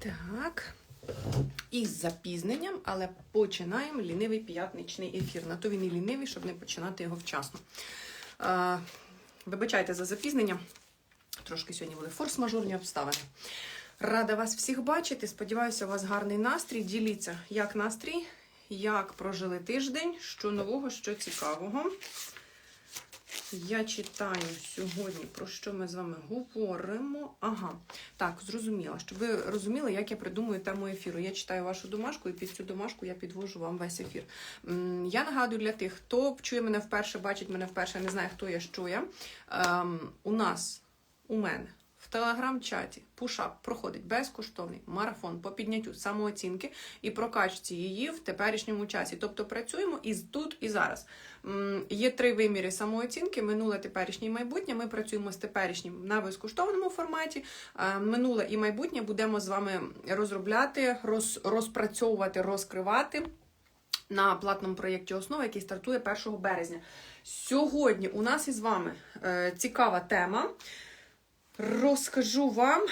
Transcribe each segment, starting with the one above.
Так. Із запізненням, але починаємо лінивий п'ятничний ефір. На то він і лінивий, щоб не починати його вчасно. А, вибачайте за запізнення. Трошки сьогодні були форс-мажорні обставини. Рада вас всіх бачити. Сподіваюся, у вас гарний настрій. Діліться, як настрій, як прожили тиждень, що нового, що цікавого. Я читаю сьогодні, про що ми з вами говоримо. Ага, так, зрозуміла. Щоб ви розуміли, як я придумую тему ефіру. Я читаю вашу домашку, і під цю домашку я підвожу вам весь ефір. Я нагадую для тих, хто чує мене вперше, бачить мене вперше, не знає, хто я, що я. Ем, у нас, у мене. В телеграм-чаті пушап проходить безкоштовний марафон по підняттю самооцінки і прокачці її в теперішньому часі. Тобто працюємо і тут, і зараз. Є три виміри самооцінки: минуле, теперішнє і майбутнє. Ми працюємо з теперішнім на безкоштовному форматі. Е, Минуле і майбутнє будемо з вами розробляти, роз, розпрацьовувати, розкривати. На платному проєкті основа, який стартує 1 березня. Сьогодні у нас із вами е, цікава тема. Розкажу вам.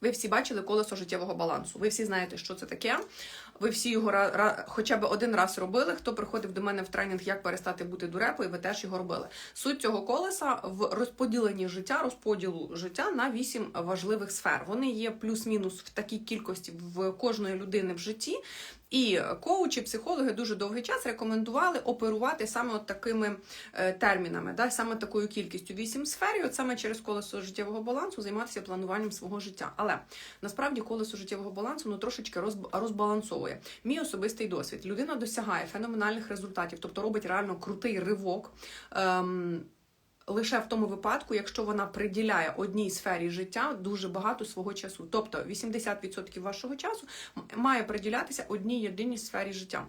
Ви всі бачили колесо життєвого балансу. Ви всі знаєте, що це таке. Ви всі його хоча б один раз робили. Хто приходив до мене в тренінг, як перестати бути дурепою, ви теж його робили. Суть цього колеса в розподіленні життя, розподілу життя на вісім важливих сфер. Вони є плюс-мінус в такій кількості в кожної людини в житті. І коучі, психологи дуже довгий час рекомендували оперувати саме от такими е, термінами, да, саме такою кількістю вісім сфер, і от саме через колесо життєвого балансу займатися плануванням свого життя. Але насправді колесо життєвого балансу ну, трошечки розб- розбалансовує. Мій особистий досвід. Людина досягає феноменальних результатів, тобто робить реально крутий ривок. Ем, Лише в тому випадку, якщо вона приділяє одній сфері життя дуже багато свого часу. Тобто 80% вашого часу має приділятися одній єдиній сфері життя.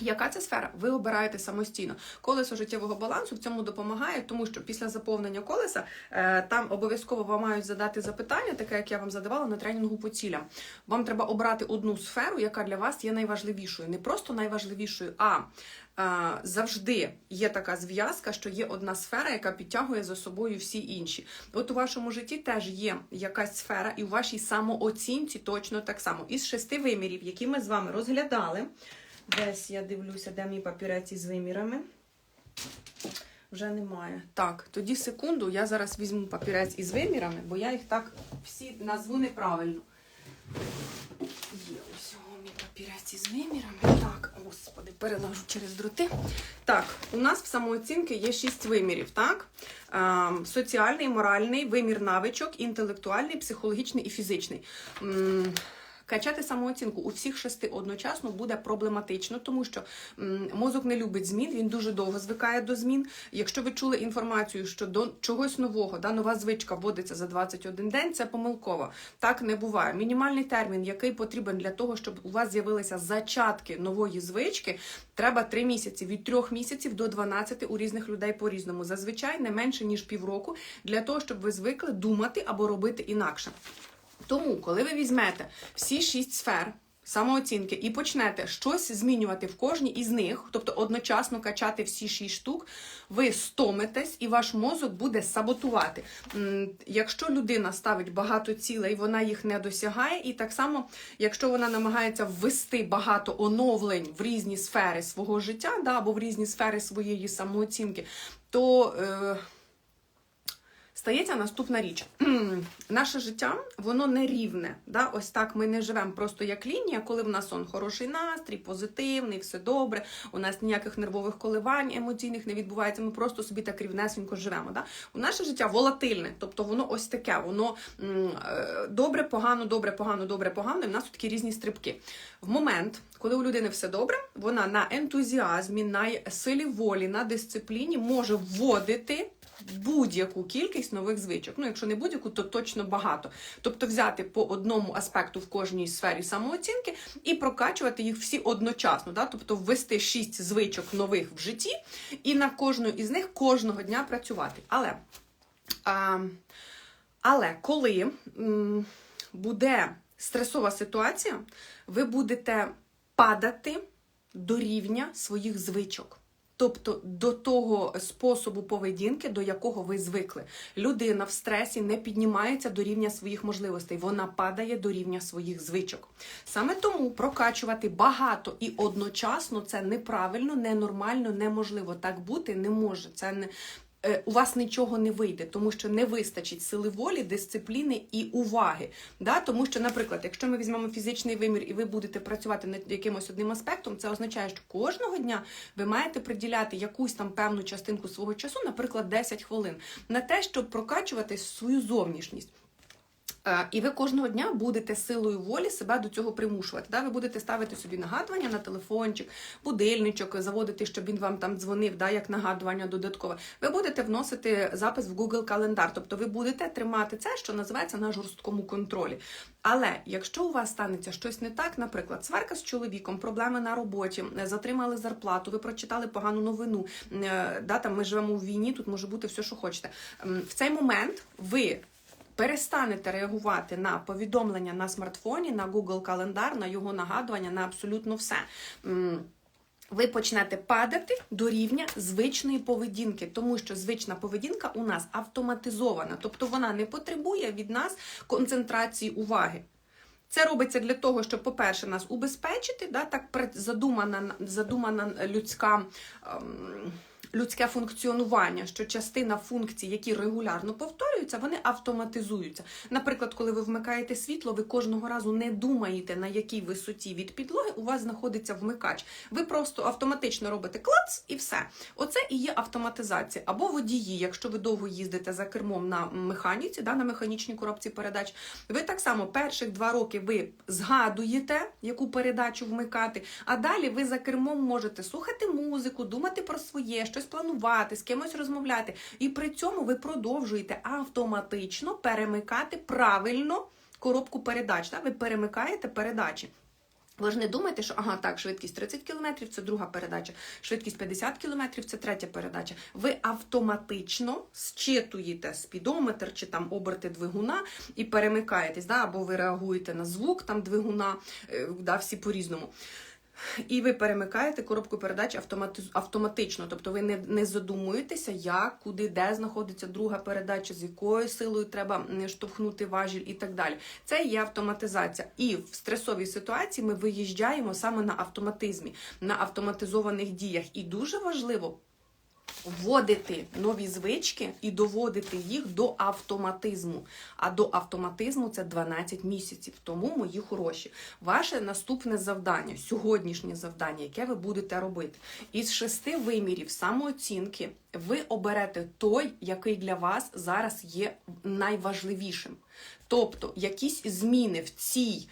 Яка це сфера? Ви обираєте самостійно. Колесо життєвого балансу в цьому допомагає, тому що після заповнення колеса е, там обов'язково вам мають задати запитання, таке як я вам задавала на тренінгу по цілям. Вам треба обрати одну сферу, яка для вас є найважливішою. Не просто найважливішою, а е, завжди є така зв'язка, що є одна сфера, яка підтягує за собою всі інші. От у вашому житті теж є якась сфера, і у вашій самооцінці точно так само. Із шести вимірів, які ми з вами розглядали. Десь я дивлюся, де мій папірець із вимірами. Вже немає. Так, тоді секунду, я зараз візьму папірець із вимірами, бо я їх так всі назву неправильно. Є ось мій папірець із вимірами. Так, господи, перелажу через дроти. Так, у нас в самооцінки є шість вимірів, так? Ем, соціальний, моральний, вимір навичок, інтелектуальний, психологічний і фізичний. М, Качати самооцінку у всіх шести одночасно буде проблематично, тому що мозок не любить змін, він дуже довго звикає до змін. Якщо ви чули інформацію, що до чогось нового, да, нова звичка вводиться за 21 день, це помилково. Так не буває. Мінімальний термін, який потрібен для того, щоб у вас з'явилися зачатки нової звички, треба 3 місяці від 3 місяців до 12 у різних людей по-різному. Зазвичай не менше ніж півроку для того, щоб ви звикли думати або робити інакше. Тому, коли ви візьмете всі шість сфер самооцінки і почнете щось змінювати в кожній із них, тобто одночасно качати всі шість штук, ви стомитесь і ваш мозок буде саботувати. Якщо людина ставить багато цілей, вона їх не досягає, і так само, якщо вона намагається ввести багато оновлень в різні сфери свого життя, да, або в різні сфери своєї самооцінки, то. Е, Стається наступна річ. Наше життя, воно не рівне. Да? Ось так ми не живемо просто як лінія, коли в нас он хороший настрій, позитивний, все добре, у нас ніяких нервових коливань емоційних не відбувається, ми просто собі так рівнесенько живемо. Да? У наше життя волатильне, тобто воно ось таке, воно е, добре, погано, добре, погано, добре, погано, і в нас такі різні стрибки. В момент, коли у людини все добре, вона на ентузіазмі, на силі волі, на дисципліні може вводити будь-яку кількість нових звичок. Ну, якщо не будь-яку, то точно багато. Тобто взяти по одному аспекту в кожній сфері самооцінки і прокачувати їх всі одночасно. Да? Тобто ввести шість звичок нових в житті і на кожну із них кожного дня працювати. Але, а, але коли м, буде стресова ситуація, ви будете падати до рівня своїх звичок. Тобто до того способу поведінки, до якого ви звикли. Людина в стресі не піднімається до рівня своїх можливостей, вона падає до рівня своїх звичок. Саме тому прокачувати багато і одночасно це неправильно, ненормально, неможливо. Так бути не може. Це не у вас нічого не вийде, тому що не вистачить сили волі, дисципліни і уваги. Да? Тому що, наприклад, якщо ми візьмемо фізичний вимір і ви будете працювати над якимось одним аспектом, це означає, що кожного дня ви маєте приділяти якусь там певну частинку свого часу, наприклад, 10 хвилин, на те, щоб прокачувати свою зовнішність. Е, І ви кожного дня будете силою волі себе до цього примушувати. Да? Ви будете ставити собі нагадування на телефончик, будильничок, заводити, щоб він вам там дзвонив, да, як нагадування додаткове. Ви будете вносити запис в Google календар, тобто ви будете тримати це, що називається на жорсткому контролі. Але якщо у вас станеться щось не так, наприклад, сварка з чоловіком, проблеми на роботі, е, затримали зарплату, ви прочитали погану новину, е, да, там ми живемо у війні, тут може бути все, що хочете. В цей момент ви перестанете реагувати на повідомлення на смартфоні, на Google календар, на його нагадування, на абсолютно все. Ви почнете падати до рівня звичної поведінки, тому що звична поведінка у нас автоматизована, тобто вона не потребує від нас концентрації уваги. Це робиться для того, щоб, по-перше, нас убезпечити, да, так задумана, задумана людська. Ем, Людське функціонування, що частина функцій, які регулярно повторюються, вони автоматизуються. Наприклад, коли ви вмикаєте світло, ви кожного разу не думаєте, на якій висоті від підлоги у вас знаходиться вмикач. Ви просто автоматично робите клац і все. Оце і є автоматизація. Або водії, якщо ви довго їздите за кермом на механіці, да, на механічній коробці передач, ви так само перших два роки ви згадуєте, яку передачу вмикати, а далі ви за кермом можете слухати музику, думати про своє, щось планувати, з кимось розмовляти. І при цьому ви продовжуєте автоматично перемикати правильно коробку передач. Да? Ви перемикаєте передачі. Ви ж не думаєте, що ага, так, швидкість 30 км – це друга передача, швидкість 50 км – це третя передача. Ви автоматично зчитуєте спідометр чи там оберти двигуна і перемикаєтесь, да? або ви реагуєте на звук там двигуна, е, да, всі по-різному. І ви перемикаєте коробку передач автомати- автоматично, тобто ви не, не задумуєтеся, як, куди, де знаходиться друга передача, з якою силою треба штовхнути важіль і так далі. Це є автоматизація. І в стресовій ситуації ми виїжджаємо саме на автоматизмі, на автоматизованих діях. І дуже важливо вводити нові звички і доводити їх до автоматизму. А до автоматизму це 12 місяців. Тому, мої хороші, ваше наступне завдання, сьогоднішнє завдання, яке ви будете робити, із шести вимірів самооцінки ви оберете той, який для вас зараз є найважливішим. Тобто якісь зміни в цій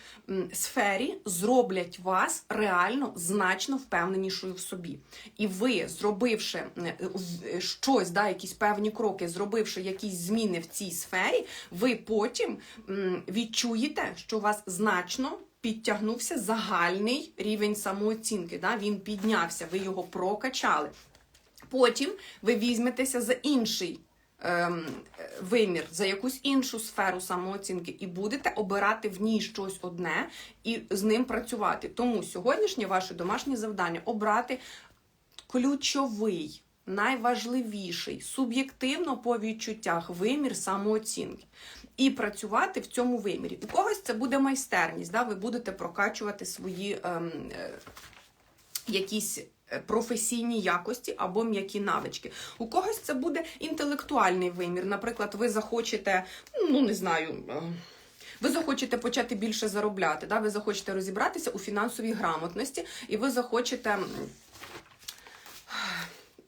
сфері зроблять вас реально значно впевненішою в собі. І ви, зробивши е, щось, да, якісь певні кроки, зробивши якісь зміни в цій сфері, ви потім відчуєте, що у вас значно. Підтягнувся загальний рівень самооцінки. Да? Він піднявся, ви його прокачали. Потім ви візьметеся за інший ем, вимір, за якусь іншу сферу самооцінки, і будете обирати в ній щось одне і з ним працювати. Тому сьогоднішнє ваше домашнє завдання обрати ключовий, найважливіший, суб'єктивно по відчуттях вимір самооцінки. І працювати в цьому вимірі. У когось це буде майстерність, да? ви будете прокачувати свої ем, е, якісь професійні якості або м'які навички. У когось це буде інтелектуальний вимір. Наприклад, ви захочете, ну не знаю. е, Ви захочете почати більше заробляти, да? ви захочете розібратися у фінансовій грамотності, і ви захочете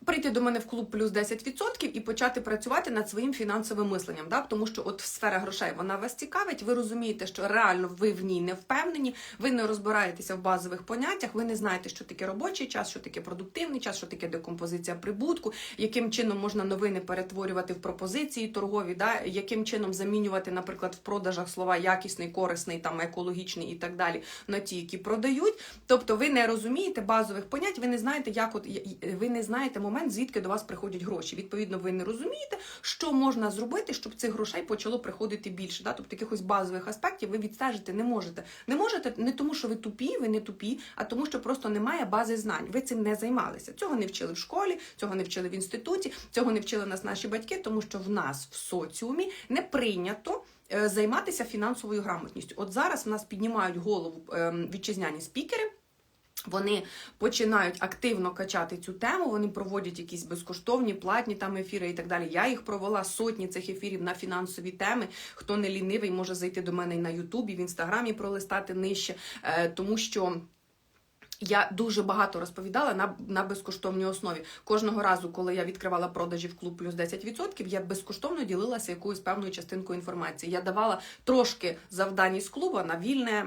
прийти до мене в клуб плюс 10% і почати працювати над своїм фінансовим мисленням. Да? Тому що от сфера грошей вона вас цікавить, ви розумієте, що реально ви в ній не впевнені, ви не розбираєтеся в базових поняттях, ви не знаєте, що таке робочий час, що таке продуктивний час, що таке декомпозиція прибутку, яким чином можна новини перетворювати в пропозиції торгові, да? яким чином замінювати, наприклад, в продажах слова якісний, корисний, там екологічний і так далі на ті, які продають. Тобто ви не розумієте базових понять, ви не знаєте, як от ви не знаєте моментів момент, звідки до вас приходять гроші. Відповідно, ви не розумієте, що можна зробити, щоб цих грошей почало приходити більше. Да? Тобто якихось базових аспектів ви відстежити не можете. Не можете не тому, що ви тупі, ви не тупі, а тому, що просто немає бази знань. Ви цим не займалися. Цього не вчили в школі, цього не вчили в інституті, цього не вчили нас наші батьки, тому що в нас в соціумі не прийнято. е, Займатися фінансовою грамотністю. От зараз в нас піднімають голову ем, вітчизняні спікери. Вони починають активно качати цю тему. Вони проводять якісь безкоштовні, платні там ефіри і так далі. Я їх провела сотні цих ефірів на фінансові теми. Хто не лінивий, може зайти до мене і на Ютубі, в інстаграмі пролистати нижче, е, тому що. Я дуже багато розповідала на, на безкоштовній основі. Кожного разу, коли я відкривала продажі в клуб плюс 10%, я безкоштовно ділилася якоюсь певною частинкою інформації. Я давала трошки завдань із клуба на вільне,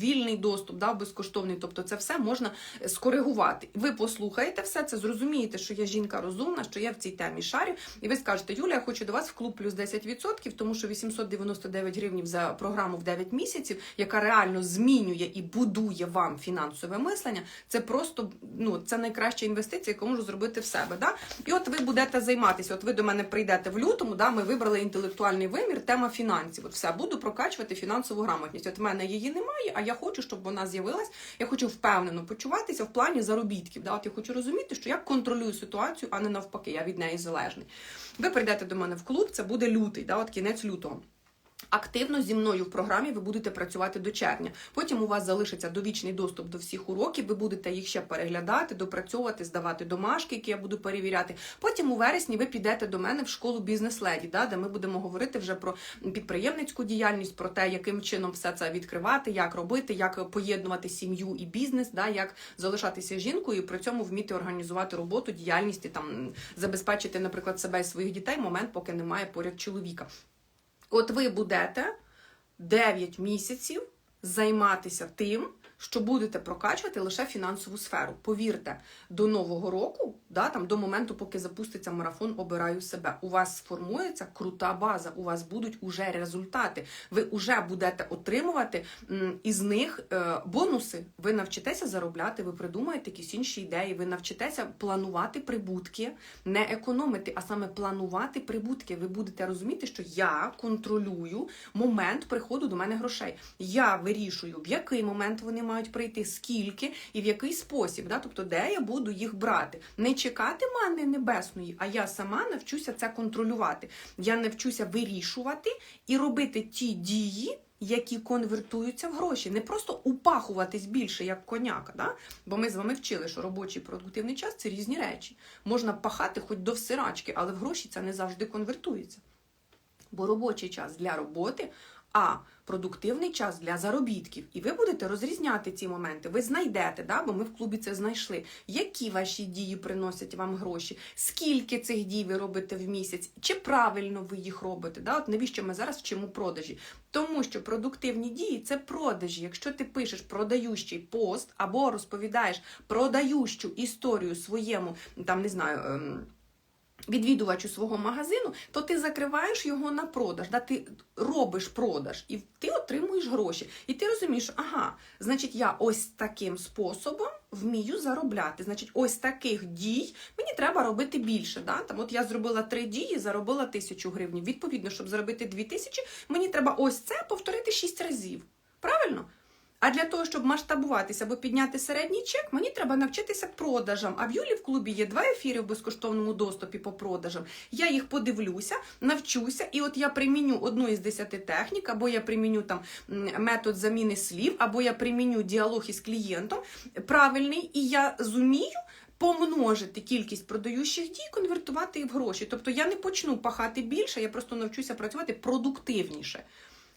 вільний доступ, да, безкоштовний. Тобто це все можна скоригувати. Ви послухаєте все це, зрозумієте, що я жінка розумна, що я в цій темі шарю, і ви скажете, Юля, я хочу до вас в клуб плюс 10%, тому що 899 гривнів за програму в 9 місяців, яка реально змінює і будує вам фінансове мислення. Це просто ну це найкраща інвестиція, яку можу зробити в себе. Да? І от ви будете займатися. От ви до мене прийдете в лютому. Да, ми вибрали інтелектуальний вимір, тема фінансів. От все буду прокачувати фінансову грамотність. От в мене її немає, а я хочу, щоб вона з'явилась. Я хочу впевнено почуватися в плані заробітків. Да? От я хочу розуміти, що я контролюю ситуацію, а не навпаки, я від неї залежний. Ви прийдете до мене в клуб, це буде лютий, да? от кінець лютого. Активно зі мною в програмі ви будете працювати до червня. Потім у вас залишиться довічний доступ до всіх уроків. Ви будете їх ще переглядати, допрацьовувати, здавати домашки, які я буду перевіряти. Потім у вересні ви підете до мене в школу бізнес-леді, да, де ми будемо говорити вже про підприємницьку діяльність, про те, яким чином все це відкривати, як робити, як поєднувати сім'ю і бізнес, да, як залишатися жінкою і при цьому вміти організувати роботу, діяльність і там забезпечити, наприклад, себе і своїх дітей момент, поки немає поряд чоловіка. От ви будете 9 місяців займатися тим, що будете прокачувати лише фінансову сферу. Повірте, до нового року, да, там до моменту, поки запуститься марафон, обираю себе. У вас сформується крута база, у вас будуть уже результати. Ви вже будете отримувати із них е, бонуси. Ви навчитеся заробляти, ви придумаєте якісь інші ідеї, ви навчитеся планувати прибутки, не економити, а саме планувати прибутки. Ви будете розуміти, що я контролюю момент приходу до мене грошей. Я вирішую, в який момент вони мають прийти, скільки і в який спосіб, да? тобто де я буду їх брати. Не чекати манни небесної, а я сама навчуся це контролювати. Я навчуся вирішувати і робити ті дії. Які конвертуються в гроші, не просто упахуватись більше, як коняка. Да? Бо ми з вами вчили, що робочий продуктивний час це різні речі. Можна пахати хоч до всирачки, але в гроші це не завжди конвертується. Бо робочий час для роботи, а продуктивний час для заробітків. І ви будете розрізняти ці моменти. Ви знайдете, да? бо ми в клубі це знайшли. Які ваші дії приносять вам гроші? Скільки цих дій ви робите в місяць? Чи правильно ви їх робите? Да? От навіщо ми зараз вчимо продажі? Тому що продуктивні дії це продажі. Якщо ти пишеш продаючий пост або розповідаєш продающу історію своєму, там не знаю. Відвідувачу свого магазину, то ти закриваєш його на продаж, да? ти робиш продаж і ти отримуєш гроші. І ти розумієш, ага, значить, я ось таким способом вмію заробляти. Значить, ось таких дій мені треба робити більше. Да? Там, от я зробила три дії, заробила тисячу гривень. Відповідно, щоб заробити дві тисячі, мені треба ось це повторити шість разів. Правильно? А для того, щоб масштабуватися або підняти середній чек, мені треба навчитися продажам. А в Юлі в клубі є два ефіри в безкоштовному доступі по продажам. Я їх подивлюся, навчуся, і от я приміню одну із десяти технік, або я приміню там метод заміни слів, або я приміню діалог із клієнтом правильний, і я зумію. Помножити кількість продаючих дій, конвертувати їх в гроші. Тобто я не почну пахати більше, я просто навчуся працювати продуктивніше.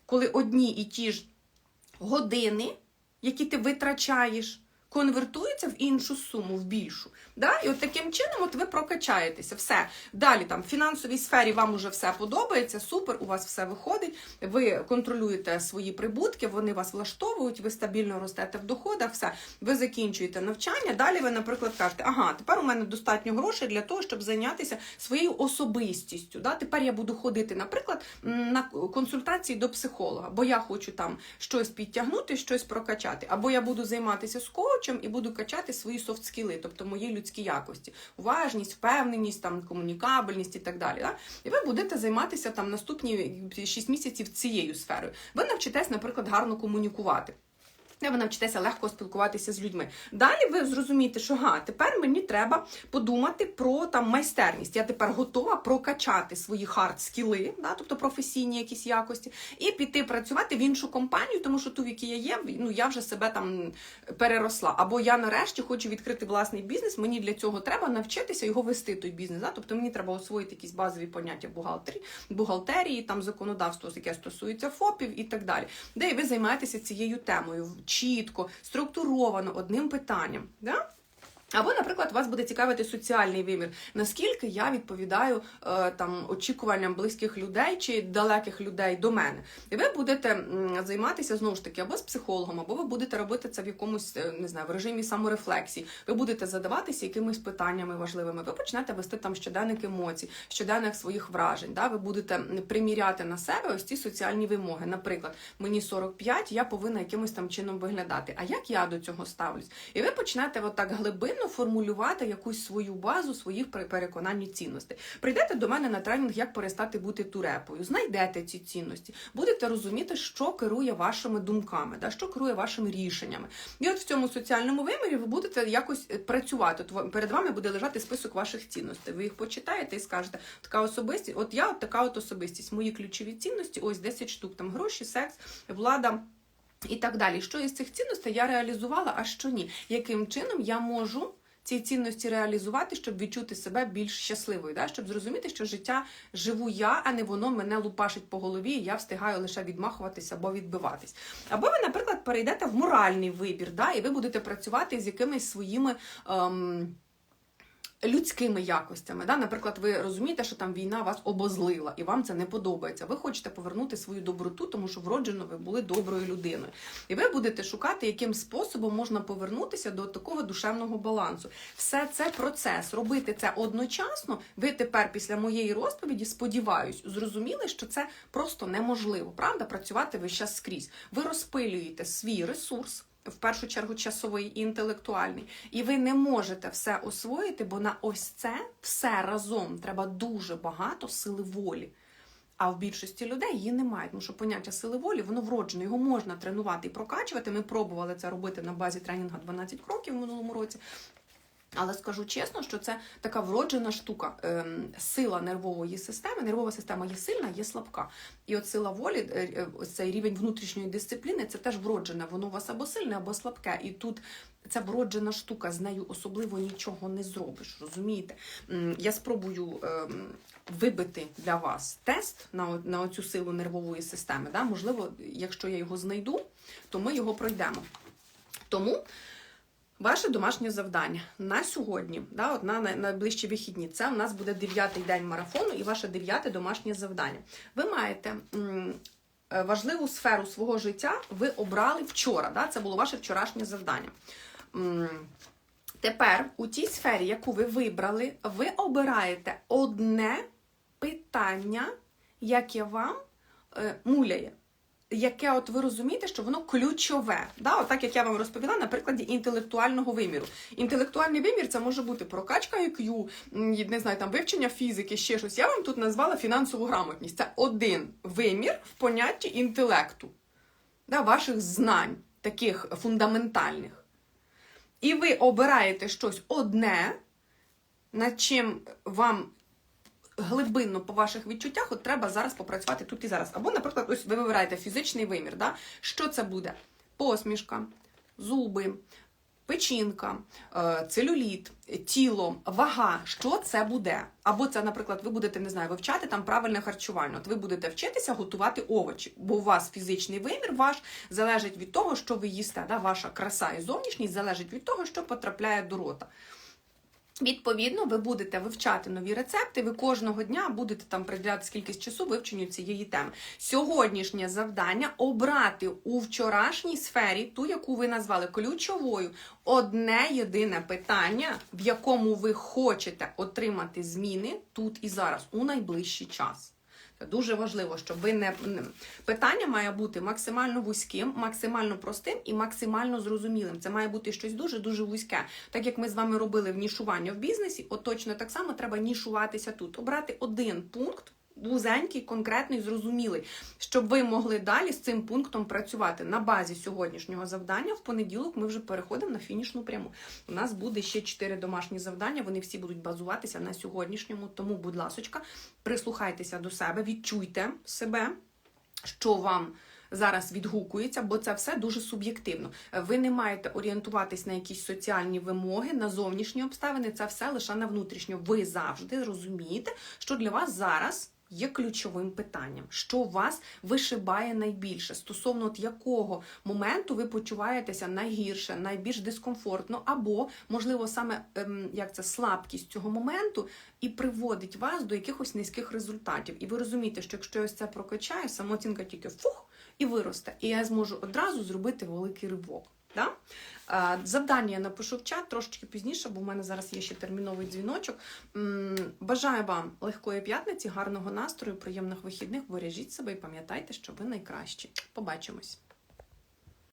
Коли одні і ті ж години, які ти витрачаєш, конвертуються в іншу суму, в більшу. Да? І от таким чином от ви прокачаєтеся. Все. Далі там в фінансовій сфері вам уже все подобається, супер, у вас все виходить. Ви контролюєте свої прибутки, вони вас влаштовують, ви стабільно ростете в доходах, все. Ви закінчуєте навчання. Далі ви, наприклад, кажете, ага, тепер у мене достатньо грошей для того, щоб зайнятися своєю особистістю. Да? Тепер я буду ходити, наприклад, на консультації до психолога, бо я хочу там щось підтягнути, щось прокачати, або я буду займатися з коучем, і буду качати свої софт-скіли, тобто мої людські якості, уважність, впевненість, там комунікабельність і так далі. Да? І ви будете займатися там наступні 6 місяців цією сферою. Ви навчитесь, наприклад, гарно комунікувати. Де ви навчитеся легко спілкуватися з людьми. Далі ви зрозумієте, що га, тепер мені треба подумати про там майстерність. Я тепер готова прокачати свої хард скіли, да, тобто професійні якісь якості, і піти працювати в іншу компанію, тому що ту, в якій я є, ну я вже себе там переросла. Або я нарешті хочу відкрити власний бізнес. Мені для цього треба навчитися його вести той бізнес. Да? Тобто мені треба освоїти якісь базові поняття бухгалтерії, бухгалтерії, там законодавство, яке стосується ФОПів і так далі. Де і ви займаєтеся цією темою чітко, структуровано одним питанням. Да? Або, наприклад, вас буде цікавити соціальний вимір. Наскільки я відповідаю е, там очікуванням близьких людей чи далеких людей до мене, і ви будете займатися знову ж таки або з психологом, або ви будете робити це в якомусь е, не знаю, в режимі саморефлексії. Ви будете задаватися якимись питаннями важливими. Ви почнете вести там щоденник емоцій, щоденник своїх вражень. Да? Ви будете приміряти на себе ось ці соціальні вимоги. Наприклад, мені 45, я повинна якимось там чином виглядати. А як я до цього ставлюсь? І ви почнете отак глибинно формулювати якусь свою базу своїх пере- переконань і цінностей. Прийдете до мене на тренінг, як перестати бути турепою, знайдете ці цінності, будете розуміти, що керує вашими думками, да, що керує вашими рішеннями. І от в цьому соціальному вимірі ви будете якось е, працювати. Перед вами буде лежати список ваших цінностей. Ви їх почитаєте і скажете, така особистість, от я от така от особистість, мої ключові цінності, ось 10 штук, там гроші, секс, влада. І так далі. Що із цих цінностей я реалізувала, а що ні? Яким чином я можу ці цінності реалізувати, щоб відчути себе більш щасливою, да? щоб зрозуміти, що життя живу я, а не воно мене лупашить по голові, і я встигаю лише відмахуватися або відбиватись. Або ви, наприклад, перейдете в моральний вибір, да? і ви будете працювати з якимись своїми. Ем, людськими якостями. Да? Наприклад, ви розумієте, що там війна вас обозлила, і вам це не подобається. Ви хочете повернути свою доброту, тому що вроджено ви були доброю людиною. І ви будете шукати, яким способом можна повернутися до такого душевного балансу. Все це процес. Робити це одночасно. Ви тепер, після моєї розповіді, сподіваюсь, зрозуміли, що це просто неможливо. Правда, працювати ви час скрізь. Ви розпилюєте свій ресурс в першу чергу часовий і інтелектуальний. І ви не можете все освоїти, бо на ось це все разом треба дуже багато сили волі. А в більшості людей її немає, тому що поняття сили волі воно вроджене, його можна тренувати і прокачувати. Ми пробували це робити на базі тренінгу 12 кроків в минулому році. Але скажу чесно, що це така вроджена штука. Ем, сила нервової системи. Нервова система є сильна, є слабка. І от сила волі, е, е, цей рівень внутрішньої дисципліни, це теж вроджене. Воно у вас або сильне, або слабке. І тут це вроджена штука, з нею особливо нічого не зробиш. Розумієте? Я спробую ем, вибити для вас тест на, на оцю силу нервової системи. Да? Можливо, якщо я його знайду, то ми його пройдемо. Тому. Ваше домашнє завдання на сьогодні, да, от на найближчі вихідні, це у нас буде дев'ятий день марафону і ваше дев'яте домашнє завдання. Ви маєте е, важливу сферу свого життя, ви обрали вчора. Да, це було ваше вчорашнє завдання. Тепер у тій сфері, яку ви вибрали, ви обираєте одне питання, яке вам е, муляє яке от ви розумієте, що воно ключове. Да? Так як я вам розповіла на прикладі інтелектуального виміру. Інтелектуальний вимір це може бути прокачка IQ, не знаю, там вивчення фізики, ще щось. Я вам тут назвала фінансову грамотність. Це один вимір в понятті інтелекту, да? ваших знань, таких фундаментальних. І ви обираєте щось одне, над чим вам глибинно по ваших відчуттях, от треба зараз попрацювати тут і зараз. Або, наприклад, ось ви вибираєте фізичний вимір. Да? Що це буде? Посмішка, зуби, печінка, е, целюліт, тіло, вага. Що це буде? Або це, наприклад, ви будете не знаю, вивчати там правильне харчування. От ви будете вчитися готувати овочі, бо у вас фізичний вимір ваш залежить від того, що ви їсте. Да? Ваша краса і зовнішність залежить від того, що потрапляє до рота. Відповідно, ви будете вивчати нові рецепти. Ви кожного дня будете там приділяти скількись часу вивченню цієї теми. Сьогоднішнє завдання обрати у вчорашній сфері, ту, яку ви назвали ключовою, одне єдине питання, в якому ви хочете отримати зміни тут і зараз, у найближчий час. Дуже важливо, щоб ви не- питання має бути максимально вузьким, максимально простим і максимально зрозумілим. Це має бути щось дуже дуже вузьке. Так як ми з вами робили в нішування в бізнесі, от точно так само треба нішуватися тут. Обрати один пункт. Вузенький, конкретний, зрозумілий, щоб ви могли далі з цим пунктом працювати на базі сьогоднішнього завдання. В понеділок ми вже переходимо на фінішну пряму. У нас буде ще чотири домашні завдання. Вони всі будуть базуватися на сьогоднішньому. Тому, будь ласочка, прислухайтеся до себе, відчуйте себе, що вам. Зараз відгукується, бо це все дуже суб'єктивно. Ви не маєте орієнтуватись на якісь соціальні вимоги, на зовнішні обставини. Це все лише на внутрішньо. Ви завжди розумієте, що для вас зараз є ключовим питанням, що вас вишибає найбільше, стосовно от якого моменту ви почуваєтеся найгірше, найбільш дискомфортно, або можливо саме ем, як це слабкість цього моменту і приводить вас до якихось низьких результатів. І ви розумієте, що якщо я ось це прокачаю, самооцінка тільки фух і виросте, і я зможу одразу зробити великий ривок. Да? Е, Завдання я напишу в чат трошечки пізніше, бо в мене зараз є ще терміновий дзвіночок. Бажаю вам легкої п'ятниці, гарного настрою, приємних вихідних. Бережіть себе і пам'ятайте, що ви найкращі. Побачимось.